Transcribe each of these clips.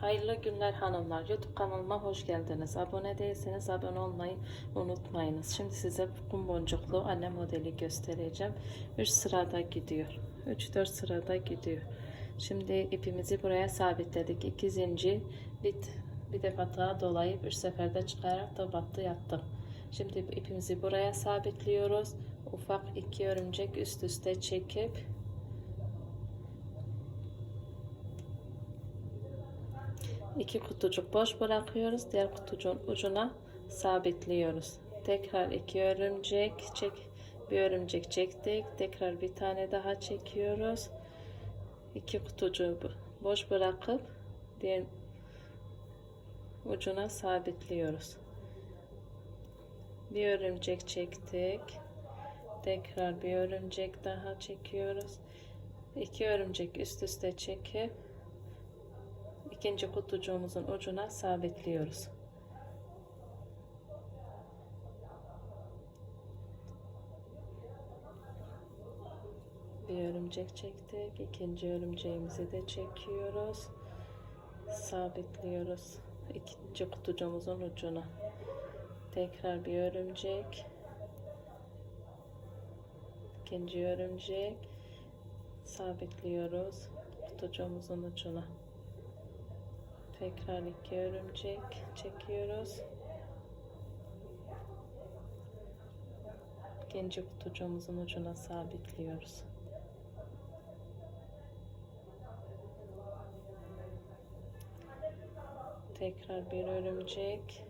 Hayırlı günler hanımlar. YouTube kanalıma hoş geldiniz. Abone değilseniz abone olmayı unutmayınız. Şimdi size kum boncuklu anne modeli göstereceğim. 3 sırada gidiyor. 3-4 sırada gidiyor. Şimdi ipimizi buraya sabitledik. 2 zincir bir, bir defa daha dolayıp 3 seferde çıkararak da battı yaptım. Şimdi ipimizi buraya sabitliyoruz. Ufak iki örümcek üst üste çekip iki kutucuk boş bırakıyoruz. Diğer kutucuğun ucuna sabitliyoruz. Tekrar iki örümcek çek bir örümcek çektik. Tekrar bir tane daha çekiyoruz. İki kutucuğu boş bırakıp diğer ucuna sabitliyoruz. Bir örümcek çektik. Tekrar bir örümcek daha çekiyoruz. İki örümcek üst üste çekip ikinci kutucuğumuzun ucuna sabitliyoruz. Bir örümcek çektik. ikinci örümceğimizi de çekiyoruz. Sabitliyoruz. ikinci kutucuğumuzun ucuna. Tekrar bir örümcek. İkinci örümcek. Sabitliyoruz. Kutucuğumuzun ucuna. Tekrar iki örümcek çekiyoruz. İkinci kutucuğumuzun ucuna sabitliyoruz. Tekrar bir örümcek.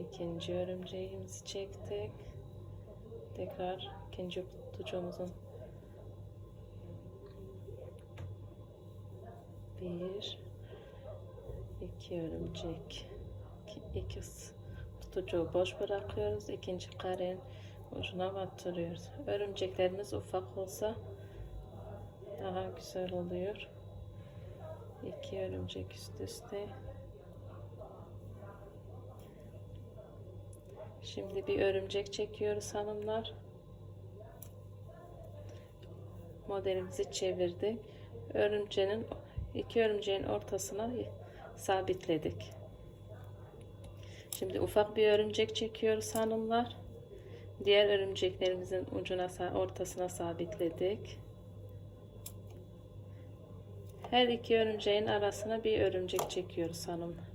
İkinci örümceğimizi çektik. Tekrar ikinci kutucuğumuzun bir iki örümcek iki, iki kutucuğu boş bırakıyoruz. İkinci karenin ucuna batırıyoruz. Örümceklerimiz ufak olsa daha güzel oluyor. İki örümcek üst üste. Şimdi bir örümcek çekiyoruz hanımlar. Modelimizi çevirdik. Örümceğin iki örümceğin ortasına sabitledik. Şimdi ufak bir örümcek çekiyoruz hanımlar. Diğer örümceklerimizin ucuna ortasına sabitledik. Her iki örümceğin arasına bir örümcek çekiyoruz hanımlar.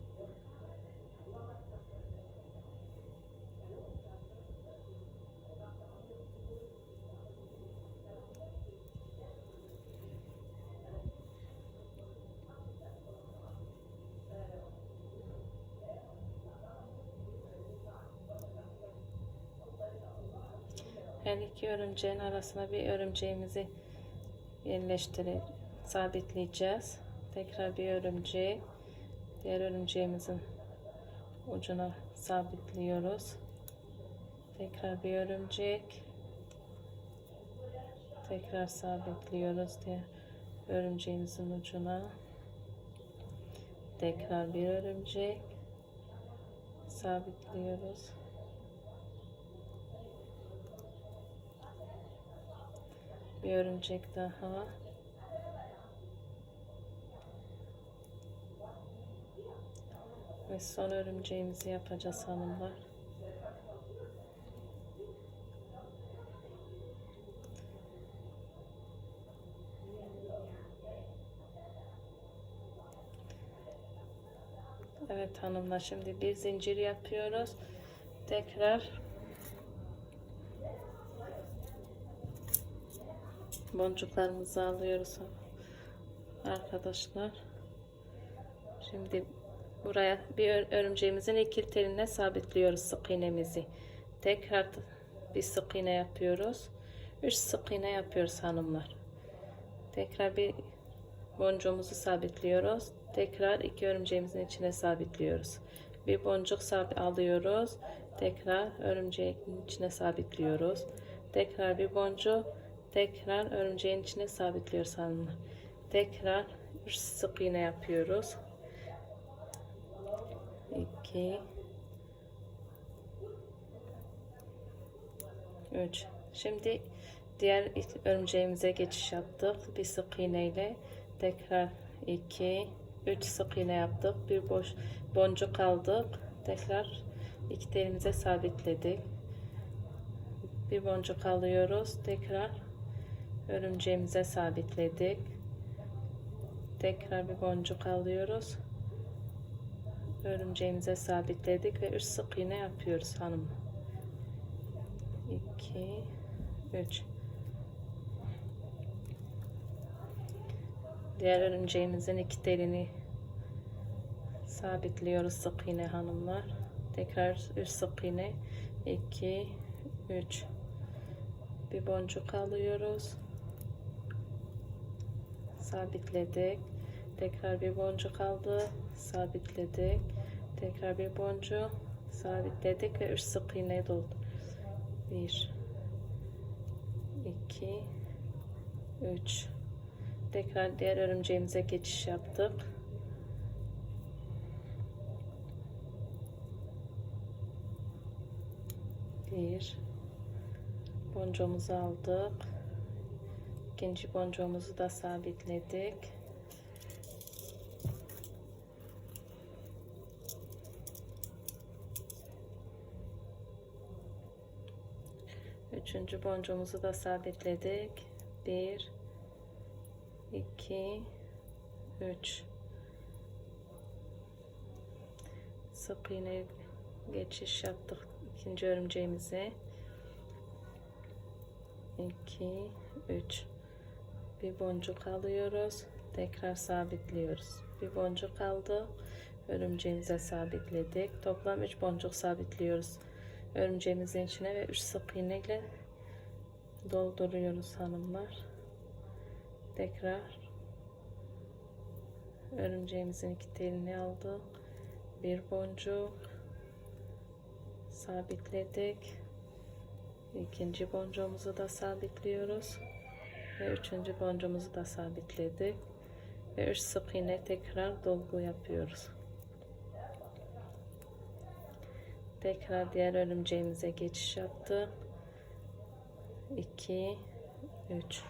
Her iki örümceğin arasına bir örümceğimizi yerleştirip sabitleyeceğiz. Tekrar bir örümceği diğer örümceğimizin ucuna sabitliyoruz. Tekrar bir örümcek. Tekrar sabitliyoruz diğer örümceğimizin ucuna. Tekrar bir örümcek sabitliyoruz. Bir örümcek daha. Ve son örümceğimizi yapacağız hanımlar. Evet hanımlar şimdi bir zincir yapıyoruz. Tekrar boncuklarımızı alıyoruz arkadaşlar. Şimdi buraya bir örümceğimizin iki teline sabitliyoruz sık iğnemizi. Tekrar bir sık iğne yapıyoruz. 3 sık iğne yapıyoruz hanımlar. Tekrar bir boncuğumuzu sabitliyoruz. Tekrar iki örümceğimizin içine sabitliyoruz. Bir boncuk alıyoruz. Tekrar örümceğin içine sabitliyoruz. Tekrar bir boncuk Tekrar örümceğin içine sabitliyoruz hanımlar. Tekrar 3 sık iğne yapıyoruz. 2 3 Şimdi diğer örümceğimize geçiş yaptık. Bir sık iğne ile tekrar 2 3 sık iğne yaptık. Bir boş boncuk aldık. Tekrar iki telimize sabitledik. Bir boncuk alıyoruz. Tekrar örümceğimize sabitledik. Tekrar bir boncuk alıyoruz. Örümceğimize sabitledik ve 3 sık iğne yapıyoruz hanım. 2 3 Diğer örümceğimizin iki telini sabitliyoruz sık iğne hanımlar. Tekrar 3 sık iğne 2 3 bir boncuk alıyoruz. Sabitledik. Tekrar bir boncuk aldı. Sabitledik. Tekrar bir boncuk sabitledik ve 3 sık iğne doldu. 1 2 3 Tekrar diğer örümceğimize geçiş yaptık. Bir boncuğumuzu aldık. İkinci boncuğumuzu da sabitledik. Üçüncü boncuğumuzu da sabitledik. Bir, 2 3 sık iğne geçiş yaptık ikinci örümceğimize 2 3 bir boncuk alıyoruz tekrar sabitliyoruz. Bir boncuk aldık örümceğimize sabitledik. Toplam 3 boncuk sabitliyoruz. Örümceğimizin içine ve 3 sık iğne ile dolduruyoruz hanımlar. Tekrar. Örümceğimizin iki telini aldık. Bir boncuk. Sabitledik. İkinci boncuğumuzu da sabitliyoruz ve üçüncü boncuğumuzu da sabitledik. Ve üç sık iğne tekrar dolgu yapıyoruz. Tekrar diğer örümceğimize geçiş yaptık 2 3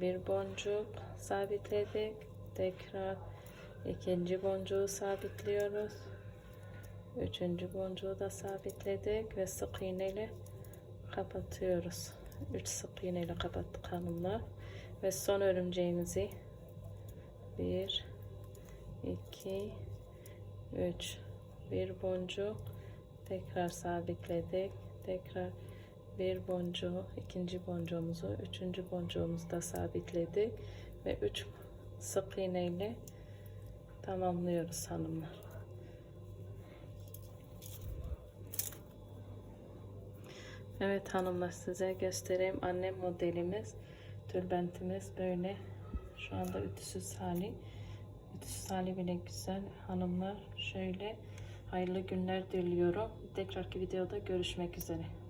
bir boncuk sabitledik. Tekrar ikinci boncuğu sabitliyoruz. Üçüncü boncuğu da sabitledik ve sık iğne ile kapatıyoruz 3 sık iğne ile kapattık hanımlar ve son örümceğimizi 1 2 3 bir boncuk. Tekrar sabitledik. Tekrar bir boncuğu, ikinci boncuğumuzu, üçüncü boncuğumuzu da sabitledik. Ve üç sık iğne ile tamamlıyoruz hanımlar. Evet hanımlar size göstereyim. Annem modelimiz tülbentimiz böyle. Şu anda ütüsüz hali ütüsüz hali bile güzel. Hanımlar şöyle hayırlı günler diliyorum. Tekrarki videoda görüşmek üzere